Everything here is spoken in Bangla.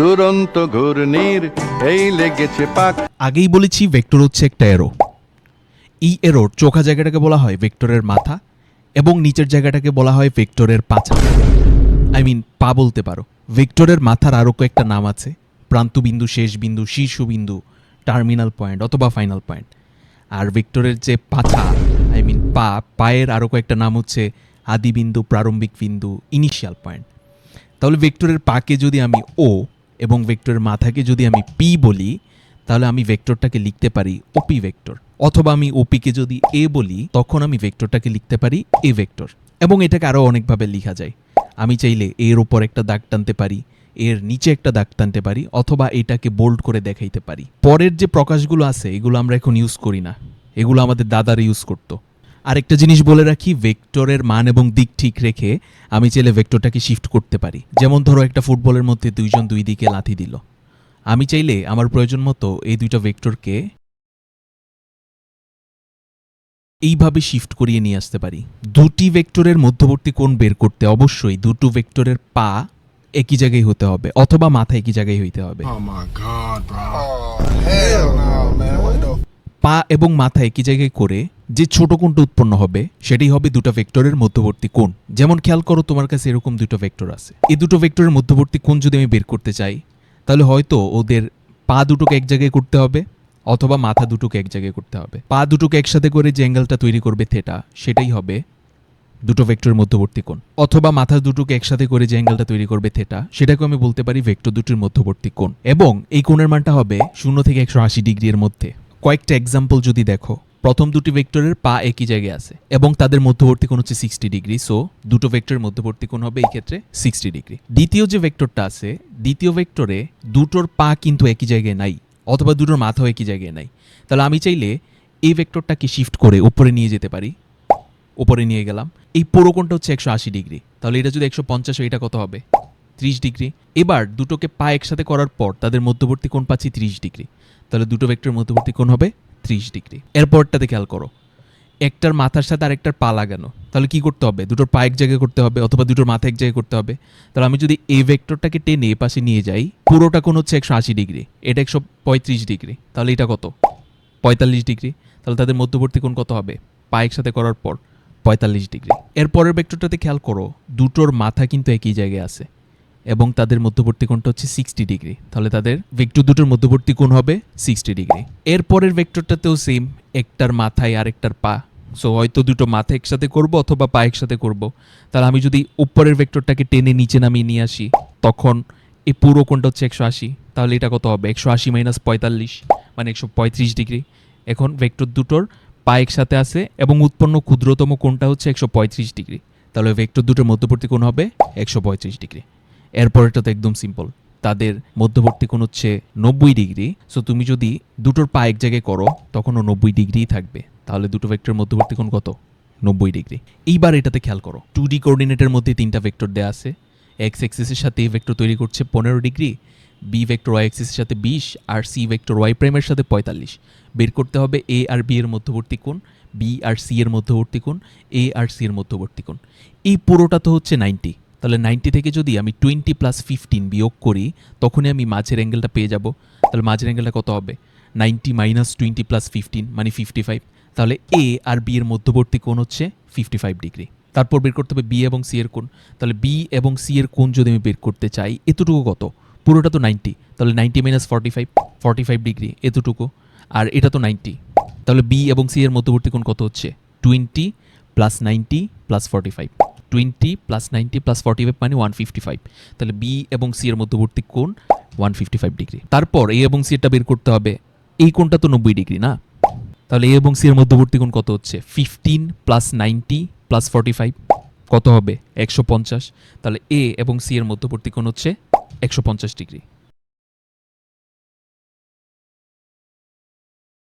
দুরন্ত ঘূর্ণির, এই লেগেছে পাক। আগেই বলেছি ভেক্টর হচ্ছে একটা এরো এই এরোর চোখা জায়গাটাকে বলা হয় ভেক্টরের মাথা এবং নিচের জায়গাটাকে বলা হয় ভেক্টরের পাছা। আই মিন পা বলতে পারো। ভেক্টরের মাথার আরও কয়েকটা নাম আছে। প্রান্তবিন্দু শেষ বিন্দু শীর্ষবিন্দু টার্মিনাল পয়েন্ট অথবা ফাইনাল পয়েন্ট আর ভেক্টরের যে পাছা আই মিন পা, পায়ের আরও কয়েকটা নাম হচ্ছে আদিবিন্দু, প্রারম্ভিক বিন্দু ইনিশিয়াল পয়েন্ট তাহলে ভেক্টরের পাকে যদি আমি ও এবং ভেক্টরের মাথাকে যদি আমি পি বলি, তাহলে আমি ভেক্টরটাকে লিখতে পারি ওপি ভেক্টর অথবা আমি ওপিকে যদি এ বলি, তখন আমি ভেক্টরটাকে লিখতে পারি এ ভেক্টর এবং এটাকে আরও অনেকভাবে লিখা যায়। আমি চাইলে এর ওপর একটা দাগ টানতে পারি, এর নিচে একটা দাগ টানতে পারি, অথবা এটাকে বোল্ড করে দেখাইতে পারি। পরের যে প্রকাশগুলো আছে, এগুলো আমরা এখন ইউজ করি না। এগুলো আমাদের দাদারা ইউজ করতো। আরেকটা জিনিস বলে রাখি ভেক্টরের মান এবং দিক ঠিক রেখে আমি চাইলে ভেক্টরটাকে শিফট করতে পারি। যেমন ধরো একটা ফুটবলের মধ্যে দুইজন দুই দিকে লাথি দিল। আমি চাইলে আমার প্রয়োজন মতো এই দুইটা ভেক্টরকে এইভাবে শিফট করিয়ে নিয়ে আসতে পারি। দুটি ভেক্টরের মধ্যবর্তী কোণ বের করতে অবশ্যই দুটো ভেক্টরের পা একই জায়গায় হতে হবে অথবা মাথা একই জায়গায় হইতে হবে। Oh. Oh, পা এবং মাথা একই জায়গায় করে যে ছোট কোণটা উৎপন্ন হবে, সেটাই হবে দুটো ভেক্টরের মধ্যবর্তী কোণ। যেমন খেয়াল করো তোমার কাছে এরকম দুটো ভেক্টর আছে। এই দুটো ভেক্টরের মধ্যবর্তী কোণ যদি আমি বের করতে চাই, তাহলে হয়তো ওদের পা দুটোকে এক জায়গায় করতে হবে অথবা মাথা দুটোকে এক জায়গায় করতে হবে। পা দুটোকে একসাথে করে যে অ্যাঙ্গেলটা তৈরি করবে থেটা সেটাই হবে দুটো ভেক্টরের মধ্যবর্তী কোণ। অথবা মাথা দুটোকে একসাথে করে যে অ্যাঙ্গেলটা তৈরি করবে থেটা সেটাকে আমি বলতে পারি ভেক্টর দুটির মধ্যবর্তী কোণ। এবং এই কোণের মানটা হবে শূন্য থেকে একশো আশি ডিগ্রির মধ্যে। কয়েকটা এক্সাম্পল যদি দেখো। প্রথম দুটি ভেক্টরের পা একই জায়গায় আছে এবং তাদের মধ্যবর্তী কোণ হচ্ছে সিক্সটি ডিগ্রি সো দুটো ভেক্টরের মধ্যবর্তী কোণ হবে এই ক্ষেত্রে সিক্সটি ডিগ্রি দ্বিতীয় যে ভেক্টরটা আছে, দ্বিতীয় ভেক্টরে দুটোর পা কিন্তু একই জায়গায় নাই, অথবা দুটোর মাথাও একই জায়গায় নাই। তাহলে আমি চাইলে এই ভেক্টরটাকে শিফট করে উপরে নিয়ে যেতে পারি। উপরে নিয়ে গেলাম। এই পুরো কোণটা হচ্ছে একশো আশি ডিগ্রি তাহলে এটা যদি একশো পঞ্চাশ এটা কত হবে? ত্রিশ ডিগ্রি এবার দুটোকে পা একসাথে করার পর তাদের মধ্যবর্তী কোণ পাচ্ছি ত্রিশ ডিগ্রি তাহলে দুটো ভেক্টরের মধ্যবর্তী কোণ হবে ত্রিশ ডিগ্রি। এরপরটাতে খেয়াল করো। একটার মাথার সাথে আরেকটার পা লাগানো। তাহলে কি করতে হবে? দুটোর পা এক জায়গায় করতে হবে অথবা দুটোর মাথা এক জায়গায় করতে হবে? তাহলে আমি যদি এই ভেক্টরটাকে টেনে এ পাশে নিয়ে যাই, পুরোটা কোণ হচ্ছে একশো আশি ডিগ্রি। এটা একশো পঁয়ত্রিশ ডিগ্রি। তাহলে এটা কত? পঁয়তাল্লিশ ডিগ্রি। তাহলে তাদের মধ্যবর্তী কোণ কত হবে? পা একসাথে করার পর পঁয়তাল্লিশ ডিগ্রি। এরপরের ভেক্টরটাতে খেয়াল করো, দুটোর মাথা কিন্তু একই জায়গায় আছে। এবং তাদের মধ্যবর্তী কোণটা হচ্ছে সিক্সটি ডিগ্রি তাহলে তাদের ভেক্টর দুটোর মধ্যবর্তী কোণ হবে সিক্সটি ডিগ্রি এর পরের ভেক্টরটাতেও সেম একটার মাথায় আরেকটার পা। সো হয়তো দুটো মাথা একসাথে করব অথবা পা একসাথে করব। তাহলে আমি যদি উপরের ভেক্টরটাকে টেনে নিচে নামিয়ে নিয়ে আসি, তখন এই পুরো কোণটা হচ্ছে একশো আশি। তাহলে এটা কত হবে? একশো আশি মাইনাস পঁয়তাল্লিশ মানে একশো পঁয়ত্রিশ ডিগ্রি এখন ভেক্টর দুটোর পা একসাথে আছে এবং উৎপন্ন ক্ষুদ্রতম কোণটা হচ্ছে একশো পঁয়ত্রিশ ডিগ্রি তাহলে ভেক্টর দুটোর মধ্যবর্তী কোণ হবে একশো পঁয়ত্রিশ ডিগ্রি এরপরেরটা তো একদম সিম্পল তাদের মধ্যবর্তী কোণ হচ্ছে নব্বই ডিগ্রি। সো তুমি যদি দুটোর পা এক জায়গায় করো, তখনও নব্বই ডিগ্রিই থাকবে। তাহলে দুটো ভেক্টরের মধ্যবর্তী কোণ কত? নব্বই ডিগ্রি। এইবার এটাতে খেয়াল করো। টু ডি কোঅর্ডিনেটের মধ্যে তিনটা ভেক্টর দেওয়া আছে। এক্স এক্সিসের সাথে এই ভেক্টর তৈরি করছে পনেরো ডিগ্রি বি ভেক্টর ওয়াই এক্সিসের সাথে বিশ, আর সি ভেক্টর ওয়াই প্রাইমের সাথে পঁয়তাল্লিশ। বের করতে হবে এ আর বি এর মধ্যবর্তী কোণ বি আর সি এর মধ্যবর্তী কোণ এ আর সি এর মধ্যবর্তী কোণ। এই পুরোটা তো হচ্ছে নাইনটি তাহলে নাইনটি থেকে যদি আমি টোয়েন্টি প্লাস ফিফটিন বিয়োগ করি, তখনই আমি মাঝের অ্যাঙ্গেলটা পেয়ে যাব। তাহলে মাঝের অ্যাঙ্গেলটা কত হবে? Ninety minus twenty plus fifteen মানে ফিফটি ফাইভ তাহলে এ আর বি এর মধ্যবর্তী কোণ হচ্ছে ফিফটি ফাইভ ডিগ্রি তারপর বের করতে হবে বি এবং সি এর কোণ। তাহলে বি এবং সি এর কোণ যদি আমি বের করতে চাই, এতটুকু কত? পুরোটা তো নাইনটি তাহলে ninety minus forty five forty five degree এতটুকু। আর এটা তো নাইনটি তাহলে বি এবং সি এর মধ্যবর্তী কোণ কত হচ্ছে? Twenty plus ninety plus forty five twenty plus ninety plus forty five মানে ওয়ান ফিফটি ফাইভ তাহলে বি এবং সি এর মধ্যবর্তী কোন ওয়ান ফিফটি ফাইভ ডিগ্রি তারপর এ এবং সি এরটা বের করতে হবে, এই কোনটা তো নব্বই ডিগ্রি না? তাহলে এ এবং সি এর মধ্যবর্তী কোন কত হচ্ছে? Fifteen plus ninety plus forty five কত হবে? একশো পঞ্চাশ। তাহলে এ এবং সি এর মধ্যবর্তী কোন হচ্ছে একশো পঞ্চাশ ডিগ্রি